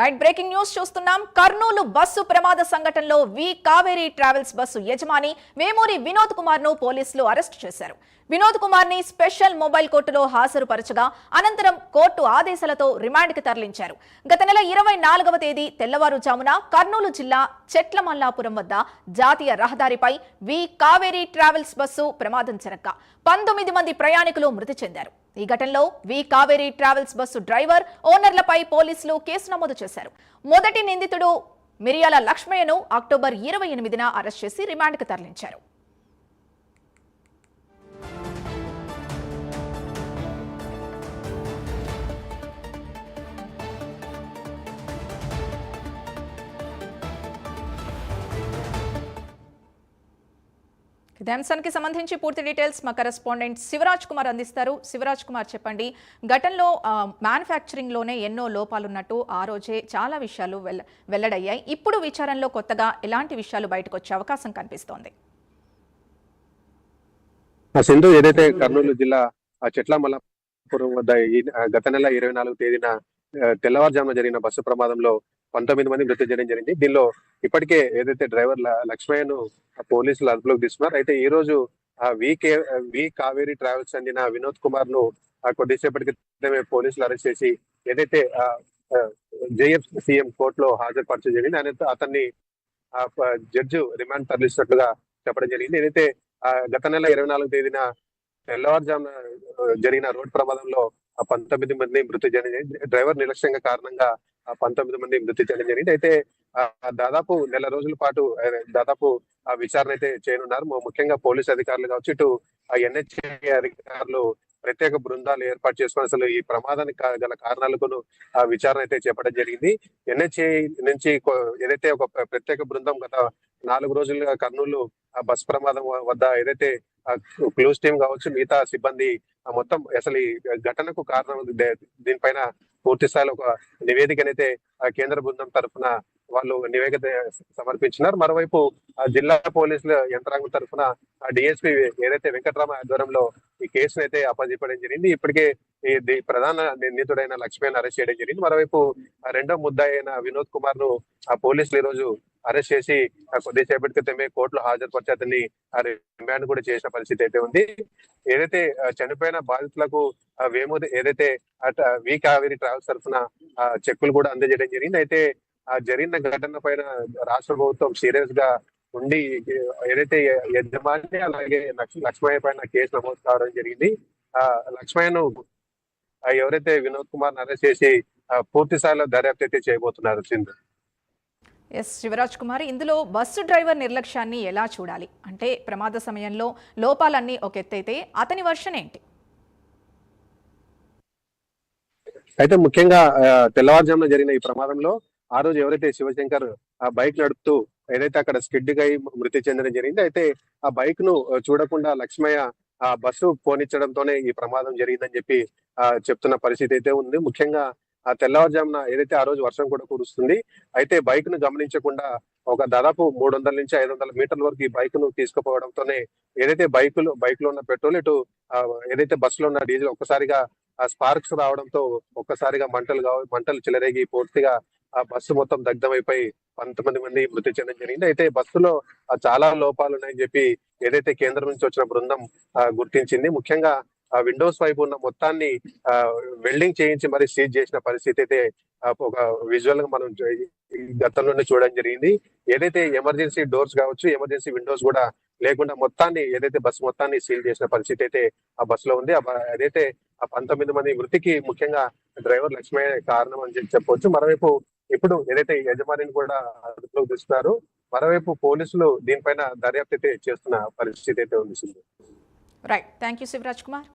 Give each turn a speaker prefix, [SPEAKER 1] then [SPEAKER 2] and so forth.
[SPEAKER 1] Right breaking news చూస్తున్నాం. Kurnool bus ప్రమాద సంఘటనలో వి కావేరీ ట్రావెల్స్ బస్సు యజమాని వేమూరి వినోద్ కుమార్ను పోలీసులు అరెస్ట్ చేశారు. వినోద్ కుమార్ని స్పెషల్ మొబైల్ కోర్టులో హాజరుపరచగా అనంతరం కోర్టు ఆదేశాలతో రిమాండ్కి తరలించారు. గత నెల ఇరవై నాలుగవ తేదీ తెల్లవారుజామున కర్నూలు జిల్లా చెట్లమల్లాపురం వద్ద జాతీయ రహదారిపై వి కావేరీ ట్రావెల్స్ బస్సు ప్రమాదం జరగ్గా. పంతొమ్మిది మంది ప్రయాణికులు మృతి చెందారు. ఈ ఘటనలో V Kaveri travels bus driver ఓనర్లపై పోలీసులు కేసు నమోదు చేశారు. మొదటి నిందితుడు మిరియాల లక్ష్మయ్యను అక్టోబర్ ఇరవై ఎనిమిదిన అరెస్ట్ చేసి రిమాండ్కు తరలించారు. ఇదే అంశానికి సంబంధించి పూర్తి డీటెయిల్స్ మా కరెస్పాండెంట్ శివరాజ్ కుమార్ అందిస్తారు. శివరాజ్ కుమార్ చెప్పండి ఘటనలో మ్యానుఫ్యాక్చరింగ్లోనే ఎన్నో లోపాలు ఉన్నట్టు ఆ రోజే చాలా విషయాలు వెల్ల వెల్లడయ్యాయి. ఇప్పుడు విచారణలో కొత్తగా ఎలాంటి విషయాలు బయటకు వచ్చే అవకాశం కనిపిస్తోంది?
[SPEAKER 2] సింధు ఏదైతే కర్నూలు జిల్లా చెట్ల చెట్లమల్లాపురం వద్ద గత నెల ఇరవై నాలుగు తేదీన తెల్లవారుజామున జరిగిన బస్సు ప్రమాదంలో పంతొమ్మిది మంది మృతి చేయడం జరిగింది. దీనిలో ఇప్పటికే ఏదైతే డ్రైవర్ లక్ష్మయ్యను పోలీసులు అదుపులోకి తీసుకున్నారు. అయితే ఈ రోజు ఆ వి కే వి కావేరి ట్రావెల్స్ చెందిన వినోద్ కుమార్ను ఆ కొద్దిసేపటి క్రితమే పోలీసులు అరెస్ట్ చేసి ఏదైతే జేఎఫ్ సీఎం కోర్టులో హాజరుపరచడం జరిగింది. ఆయన అతన్ని ఆ జడ్జి రిమాండ్ తరలిస్తున్నట్లుగా చెప్పడం జరిగింది. ఏదైతే ఆ గత నెల ఇరవై నాలుగు తేదీన తెల్లవారుజామున జరిగిన రోడ్ ప్రమాదంలో ఆ పంతొమ్మిది మంది మృతి జరిగింది. డ్రైవర్ నిర్లక్ష్యంగా కారణంగా పంతొమ్మిది మంది మృతి చెందడం జరిగింది. అయితే దాదాపు నెల రోజుల పాటు దాదాపు ఆ విచారణ అయితే చేయనున్నారు. ముఖ్యంగా పోలీస్ అధికారులు కావచ్చు ఇటు ఎన్హెచ్ఏ అధికారులు ప్రత్యేక బృందాలు ఏర్పాటు చేసుకుని అసలు ఈ ప్రమాదానికి గల కారణాలకు ఆ విచారణ అయితే చేపట్టడం జరిగింది. ఎన్హెచ్ఏ నుంచి ఏదైతే ఒక ప్రత్యేక బృందం గత నాలుగు రోజులుగా కర్నూలు ఆ బస్ ప్రమాదం వద్ద ఏదైతే క్లూస్ టీమ్ కావచ్చు మిగతా సిబ్బంది మొత్తం అసలు ఈ ఘటనకు కారణం దీనిపైన పూర్తి స్థాయిలో ఒక నివేదికనైతే ఆ కేంద్ర బృందం తరఫున వాళ్ళు నివేదిక సమర్పించినారు. మరోవైపు ఆ జిల్లా పోలీసుల యంత్రాంగం తరఫున డిఎస్పీ ఏదైతే వెంకటరామ ఆధ్వర్యంలో ఈ కేసును అయితే అప్పజెప్పడం జరిగింది. ఇప్పటికే ఈ ప్రధాన నిందితుడైన లక్ష్మణ్ అరెస్ట్ చేయడం జరిగింది. మరోవైపు ఆ రెండో ముద్దాయి అయిన వినోద్ కుమార్ను ఆ పోలీసులు ఈ రోజు అరెస్ట్ చేసి కొద్దిసేపటి క్రితమే కోర్టులో హాజరుపరిచి అతన్ని రిమాండ్ కూడా చేసిన పరిస్థితి అయితే ఉంది. ఏదైతే చనిపోయిన బాధితులకు ఆ, ఏదైతే అట వి కావేరి ట్రావెల్స్ తరఫున ఆ, చెక్కులు కూడా అందజేయడం జరిగింది. అయితే ఆ జరిగిన ఘటన పైన రాష్ట్ర ప్రభుత్వం సీరియస్గా ఉండి ఏదైతే యజమాని అలాగే లక్ష్మయ్య పైన కేసు నమోదు కావడం జరిగింది. ఆ లక్ష్మయ్యను ఎవరైతే వినోద్ కుమార్ అరెస్ట్ చేసి పూర్తి స్థాయిలో దర్యాప్తు అయితే చేయబోతున్నారు సింధు.
[SPEAKER 1] ఎస్ శివరాజ్ కుమార్ ఇందులో బస్సు డ్రైవర్ నిర్లక్ష్యాన్ని ఎలా చూడాలి? అంటే ప్రమాద సమయంలో లోపాలన్నీ ఒక ఎత్తైతే అతని వర్షన్ ఏంటి?
[SPEAKER 2] అయితే ముఖ్యంగా తెల్లవారుజామున జరిగిన ఈ ప్రమాదంలో ఆ రోజు ఎవరైతే శివశంకర్ ఆ బైక్ నడుపుతూ ఏదైతే అక్కడ స్కిడ్గా మృతి చెందడం జరిగింది అయితే ఆ బైక్ను చూడకుండా లక్ష్మయ్య ఆ బస్సు పోనిచ్చడంతోనే ఈ ప్రమాదం జరిగిందని చెప్పి ఆ చెప్తున్న పరిస్థితి అయితే ఉంది. ముఖ్యంగా ఆ తెల్లవారుజామున ఏదైతే ఆ రోజు వర్షం కూడా కురుస్తుంది అయితే బైక్ను గమనించకుండా ఒక దాదాపు మూడు వందల నుంచి ఐదు వందల మీటర్ల వరకు ఈ బైక్ను తీసుకుపోవడంతోనే ఏదైతే బైకులు బైక్లో ఉన్న పెట్రోల్ ఇటు ఏదైతే బస్సు లో ఉన్న డీజిల్ ఒక్కసారిగా ఆ స్పార్క్స్ రావడంతో ఒక్కసారిగా మంటలు కావు మంటలు చెలరేగి పూర్తిగా ఆ బస్సు మొత్తం దగ్ధమైపోయి పంతొమ్మిది మంది మృతి చెందడం జరిగింది. అయితే బస్సులో చాలా లోపాలు ఉన్నాయని చెప్పి ఏదైతే కేంద్రం నుంచి వచ్చిన బృందం గుర్తించింది. ముఖ్యంగా విండోస్ వైపు ఉన్న మొత్తాన్ని ఆ, వెల్డింగ్ చేయించి మరి సీజ్ చేసిన పరిస్థితి అయితే ఒక విజువల్గా మనం చూ- గతంలోనే చూడడం జరిగింది. ఏదైతే ఎమర్జెన్సీ డోర్స్ కావచ్చు ఎమర్జెన్సీ విండోస్ కూడా లేకుండా మొత్తాన్ని ఏదైతే బస్సు మొత్తాన్ని సీల్ చేసిన పరిస్థితి అయితే ఆ బస్సులో ఉంది. ఆ అదైతే ఆ పంతొమ్మిది మంది మృతికి ముఖ్యంగా డ్రైవర్ లక్ష్మయ్య కారణం అని చెప్పి చెప్పవచ్చు మరోవైపు ఇప్పుడు ఏదైతే యజమానిని కూడా అదుపులోకి తీస్తున్నారు మరోవైపు పోలీసులు దీనిపైన దర్యాప్తు అయితే చేస్తున్న పరిస్థితి అయితే ఉంది
[SPEAKER 1] right thank you Shivaraj Kumar